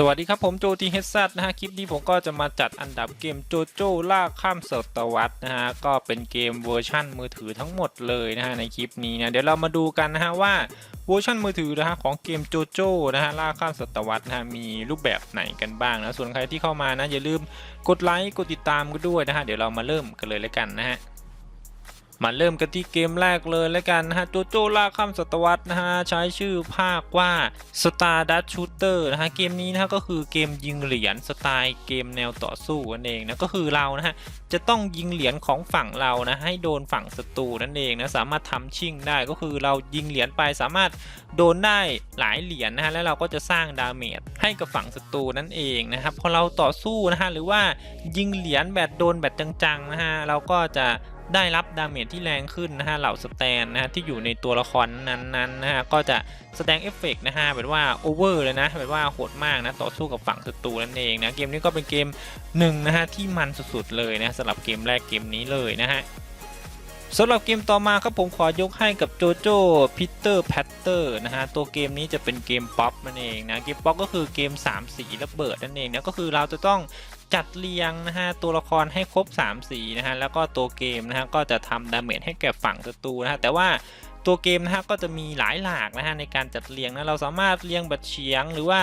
สวัสดีครับผมโจทีเฮซันะฮะ คลิปนี้ผมก็จะมาจัดอันดับเกมโจโจ้ล่าข้ามศตวรรษนะฮะ ก็เป็นเกมเวอร์ชั่นมือถือทั้งหมดเลยนะฮะ ในคลิปนี้นะ เดี๋ยวเรามาดูกันนะฮะว่าเวอร์ชันมือถือนะฮะของเกมโจโจ้นะฮะล่าข้ามศตวรรษนะฮะมีรูปแบบไหนกันบ้างนะ ส่วนใครที่เข้ามานะอย่าลืมกดไลค์กดติดตามกันด้วยนะฮะเดี๋ยวเรามาเริ่มกันเลยแล้วกันนะฮะ มาเริ่มกันที่เกมแรกเลยแล้วกันนะฮะโจโจ้ล่าข้ามศตวรรษนะฮะใช้ชื่อภาคว่า Star d u t Shooter นะฮะเกมนี้นะฮะก็คือเกมยิงเหรียญสไตล์เกมแนวต่อสู้นั่นเองนะก็คือเรานะฮะจะต้องยิงเหรียญของฝั่งเรานะให้โดนฝั่งศัตรูนั่นเองนะสามารถทำชิ่งได้ก็คือเรายิงเหรียญไปสามารถโดนได้หลายเหรียญนะฮะแล้วเราก็จะสร้างดาเมจให้กับฝั่งศัตรูนั่นเองนะครับพอเราต่อสู้นะฮะหรือว่ายิงเหรียญแบบโดนแบบจังๆนะฮะเราก็จะ ได้รับดาเมจที่แรงขึ้นนะฮะเหล่าสแตนนะฮะที่อยู่ในตัวละครนั้นๆนะฮะก็จะแสดงเอฟเฟกต์นะฮะแบบว่าโอเวอร์เลยนะแบบว่าโหดมากนะต่อสู้กับฝั่งศัตรูนั่นเองนะเกมนี้ก็เป็นเกมหนึ่งนะฮะที่มันสุดๆเลยนะสำหรับเกมแรกเกมนี้เลยนะฮะสำหรับเกมต่อมาครับผมขอยกให้กับโจโจ้พีเตอร์แพตเตอร์นะฮะตัวเกมนี้จะเป็นเกมป๊อปนั่นเองนะเกมป๊อปก็คือเกม 3 สีระเบิดนั่นเองนะก็คือเราจะต้อง จัดเรียงนะฮะตัวละครให้ครบ 3 สีนะฮะแล้วก็ตัวเกมนะฮะก็จะทำดาเมจให้แก่ฝั่งศัตรูนะฮะแต่ว่าตัวเกมนะฮะก็จะมีหลายหลากนะฮะในการจัดเรียงนะเราสามารถเรียงแบบเฉียงหรือว่า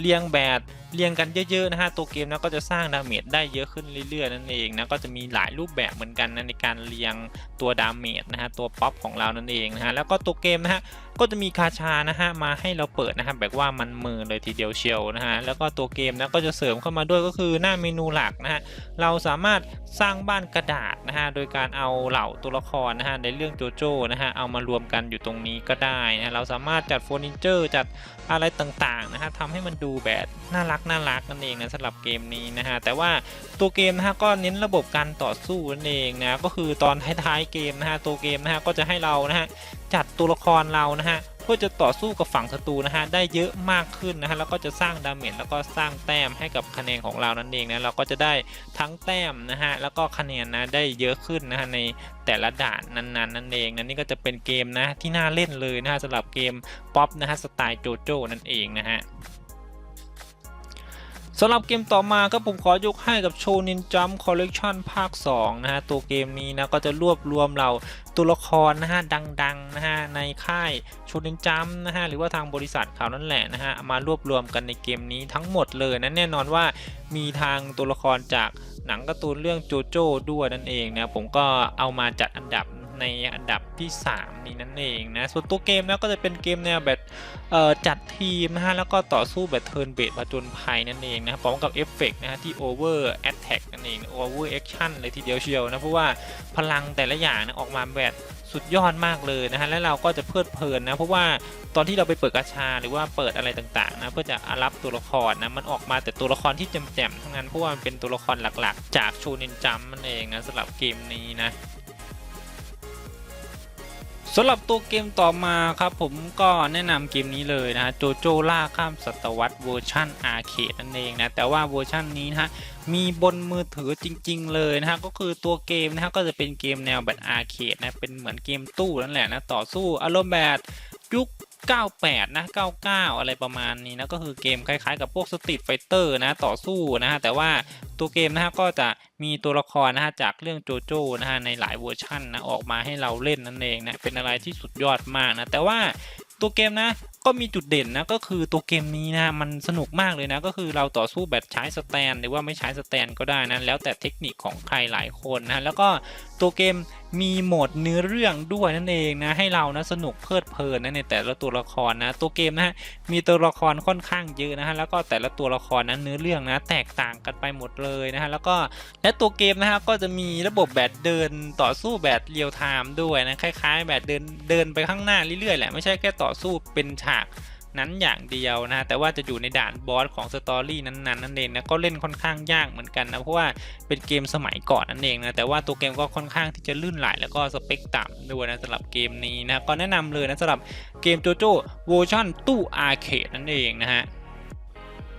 เรียงแบบเรียงกันเยอะๆนะฮะตัวเกมนะก็จะสร้างดาเมจได้เยอะขึ้นเรื่อยๆนั่นเองนะก็จะมีหลายรูปแบบเหมือนกันนะในการเรียงตัวดาเมจนะฮะตัวป๊อปของเรานั่นเองนะฮะแล้วก็ตัวเกมนะฮะก็จะมีคาชานะฮะมาให้เราเปิดนะฮะแบบว่ามันมือเลยทีเดียวเชียวนะฮะแล้วก็ตัวเกมนะก็จะเสริมเข้ามาด้วยก็คือหน้าเมนูหลักนะฮะเราสามารถสร้างบ้านกระดาษนะฮะโดยการเอาเหล่าตัวละครนะฮะในเรื่องโจโจ้นะฮะเอามารวมกันอยู่ตรงนี้ก็ได้นะเราสามารถจัดเฟอร์นิเจอร์จัดอะไรต่างๆนะฮะทำให้มันดูแบบน่ารักน่ารักนั่นเองนะสำหรับเกมนี้นะฮะแต่ว่าตัวเกมนะฮะก็เน้นระบบการต่อสู้นั่นเองนะก็คือตอนท้ายๆเกมนะฮะตัวเกมนะฮะก็จะให้เรานะฮะจัดตัวละครเรานะฮะเพื่อจะต่อสู้กับฝั่งศัตรูนะฮะได้เยอะมากขึ้นนะฮะแล้วก็จะสร้างดาเมจแล้วก็สร้างแต้มให้กับคะแนนของเรานั่นเองนะเราก็จะได้ทั้งแต้มนะฮะแล้วก็คะแนนนะได้เยอะขึ้นนะฮะในแต่ละด่านนั้นๆนั่นเองนะนี่ก็จะเป็นเกมนะที่น่าเล่นเลยนะฮะสำหรับเกมป๊อปนะฮะสไตล์โจโจ้นั่นเองนะฮะ สำหรับเกมต่อมาก็ผมขอยกให้กับโชนินจัมคอลเลกชันภาค 2 นะฮะ ตัวเกมนี้นะก็จะรวบรวมเราตัวละครนะฮะ ดัง ๆ นะฮะ ในค่ายโชนินจัมนะฮะ หรือว่าทางบริษัทเขานั่นแหละนะฮะ มารวบรวมกันในเกมนี้ทั้งหมดเลยนะแน่นอนว่ามีทางตัวละครจากหนังการ์ตูนเรื่องโจโจ้ด้วยนั่นเองนะผมก็เอามาจัดอันดับ ในอันดับที่ 3 นี้นั่นเองนะส่วนตัวเกมนะก็จะเป็นเกมแนวแบบจัดทีมนะฮะแล้วก็ต่อสู้แบบเทิร์นเบสผจญภัยนั่นเองนะพร้อมกับเอฟเฟกต์นะฮะที่ Over Attack นั่นเอง Over Action เลยทีเดียวเชียวนะเพราะว่าพลังแต่ละอย่างนะออกมาแบบสุดยอดมากเลยนะฮะแล้วเราก็จะเพลิดเพลินนะเพราะว่าตอนที่เราไปเปิดกาชาหรือว่าเปิดอะไรต่างๆนะเพื่อจะรับตัวละครนะมันออกมาแต่ตัวละครที่แจมทั้งนั้นเพราะว่ามันเป็นตัวละครหลักๆ จากโชเนนจัมนั่นเองนะสำหรับเกมนี้นะ สำหรับตัวเกมต่อมาครับผมก็แนะนำเกมนี้เลยนะฮะโจโจล่าข้ามศตวรรษเวอร์ชันอาร์เคดนั่นเองนะแต่ว่าเวอร์ชันนี้นะฮะมีบนมือถือจริง ๆ เลยนะฮะก็คือตัวเกมนะฮะก็จะเป็นเกมแนวแบบอาร์เคดนะเป็นเหมือนเกมตู้นั่นแหละนะต่อสู้อารมณ์แบบยุค 98 นะ 99 อะไรประมาณนี้นะ ก็คือเกมคล้ายๆ กับพวกสตรีทไฟเตอร์นะ ต่อสู้นะฮะ แต่ว่าตัวเกมนะฮะก็จะมีตัวละครนะฮะจากเรื่องโจโจ้นะฮะในหลายเวอร์ชันนะออกมาให้เราเล่นนั่นเองนะ เป็นอะไรที่สุดยอดมากนะ แต่ว่าตัวเกมนะก็มีจุดเด่นนะก็คือตัวเกมนี้นะมันสนุกมากเลยนะก็คือเราต่อสู้แบบใช้สแตนหรือว่าไม่ใช้สแตนก็ได้นะแล้วแต่เทคนิคของใครหลายคนนะแล้วก็ตัวเกม มีโหมดเนื้อเรื่องด้วยนั่นเองนะให้เรานะสนุกเพลิดเพลินนะในแต่ละตัวละครนะตัวเกมนะฮะมีตัวละครค่อนข้างเยอะนะฮะแล้วก็แต่ละตัวละครนั้นเนื้อเรื่องนะแตกต่างกันไปหมดเลยนะฮะแล้วก็และตัวเกมนะฮะก็จะมีระบบแบบเดินต่อสู้แบบเรียลไทม์ด้วยนะคล้ายๆ แบบเดินเดินไปข้างหน้าเรื่อยๆแหละไม่ใช่แค่ต่อสู้เป็นฉาก นั้นอย่างเดียวนะแต่ว่าจะอยู่ในด่านบอสของสตอรี่นั้นๆนั่นเองนะก็เล่นค่อนข้างยากเหมือนกันนะเพราะว่าเป็นเกมสมัยก่อนนั่นเองนะแต่ว่าตัวเกมก็ค่อนข้างที่จะลื่นไหลแล้วก็สเปคต่ำด้วยนะสำหรับเกมนี้นะก็แนะนำเลยนะสำหรับเกมโจโจ้เวอร์ชันตู้อาร์เคดนั่นเองนะฮะ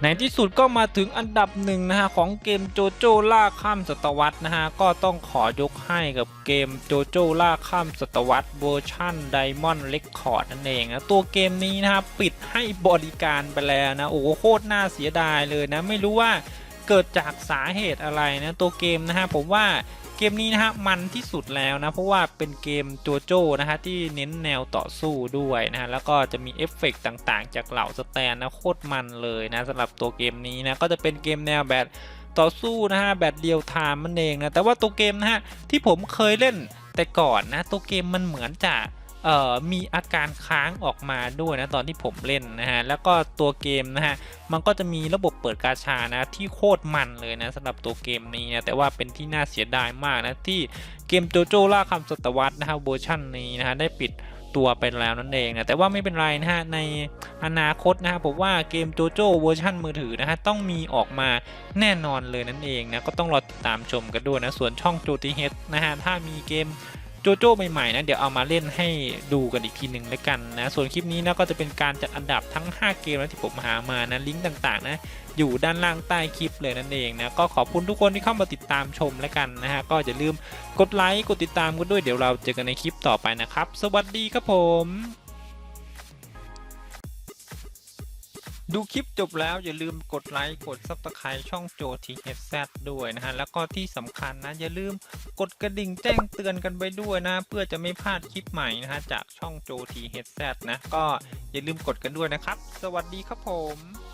ในที่สุดก็มาถึงอันดับหนึ่งนะฮะของเกมโจโจ้ล่าข้ามศตวรรษนะฮะก็ต้องขอยกให้กับเกมโจโจ้ล่าข้ามศตวรรษเวอร์ชั่น Diamond Record นั่นเองนะตัวเกมนี้นะครับปิดให้บริการไปแล้วนะโอ้โหโคตรน่าเสียดายเลยนะไม่รู้ว่าเกิดจากสาเหตุอะไรนะตัวเกมนะฮะผมว่า เกมนี้นะฮะมันที่สุดแล้วนะเพราะว่าเป็นเกมโจโจ้นะฮะที่เน้นแนวต่อสู้ด้วยนะฮะแล้วก็จะมีเอฟเฟกต์ต่างๆ จากเหล่าสแตนนะโคตรมันเลยนะสำหรับตัวเกมนี้นะก็จะเป็นเกมแนวแบบต่อสู้นะฮะแบบเดียวไทม์มันเองนะแต่ว่าตัวเกมนะฮะที่ผมเคยเล่นแต่ก่อนนะตัวเกมมันเหมือนจะ เอ่อมีอาการค้างออกมาด้วยนะตอนที่ผมเล่นนะฮะแล้วก็ตัวเกมนะฮะมันก็จะมีระบบเปิดกาชานะที่โคตรมันเลยนะสำหรับตัวเกมนี้นะแต่ว่าเป็นที่น่าเสียดายมากนะที่เกมโจโจ้ล่าคำศตวรรษนะฮะเวอร์ชันนี้นะฮะได้ปิดตัวไปแล้วนั่นเองนะแต่ว่าไม่เป็นไรนะฮะในอนาคตนะฮะผมว่าเกมโจโจ้เวอร์ชันมือถือนะฮะต้องมีออกมาแน่นอนเลยนั่นเองนะก็ต้องรอติดตามชมกันด้วยนะส่วนช่องโจตีเฮดนะฮะถ้ามีเกม จโจ้ใหม่ๆนะเดี๋ยวเอามาเล่นให้ดูกันอีกทีหนึ่งแล้วกันนะ ส่วนคลิปนี้นะก็จะเป็นการจัดอันดับทั้ง 5 เกมนะที่ผมหามานะลิงก์ต่างๆนะอยู่ด้านล่างใต้คลิปเลยนั่นเองนะก็ขอบคุณทุกคนที่เข้ามาติดตามชมแล้วกันนะฮะก็อย่าลืมกดไลค์กดติดตามกันด้วยเดี๋ยวเราเจอกันในคลิปต่อไปนะครับ สวัสดีครับผม ดูคลิปจบแล้วอย่าลืมกดไลค์กดซับสไคร b ์ช่องโจทีเอแซด้วยนะฮะ แล้วก็ที่สำคัญนะ อย่าลืมกดกระดิ่งแจ้งเตือนกันไปด้วยนะ เพื่อจะไม่พลาดคลิปใหม่นะฮะ จากช่องโจทีเอแซนะ ก็อย่าลืมกดกันด้วยนะครับ สวัสดีครับผม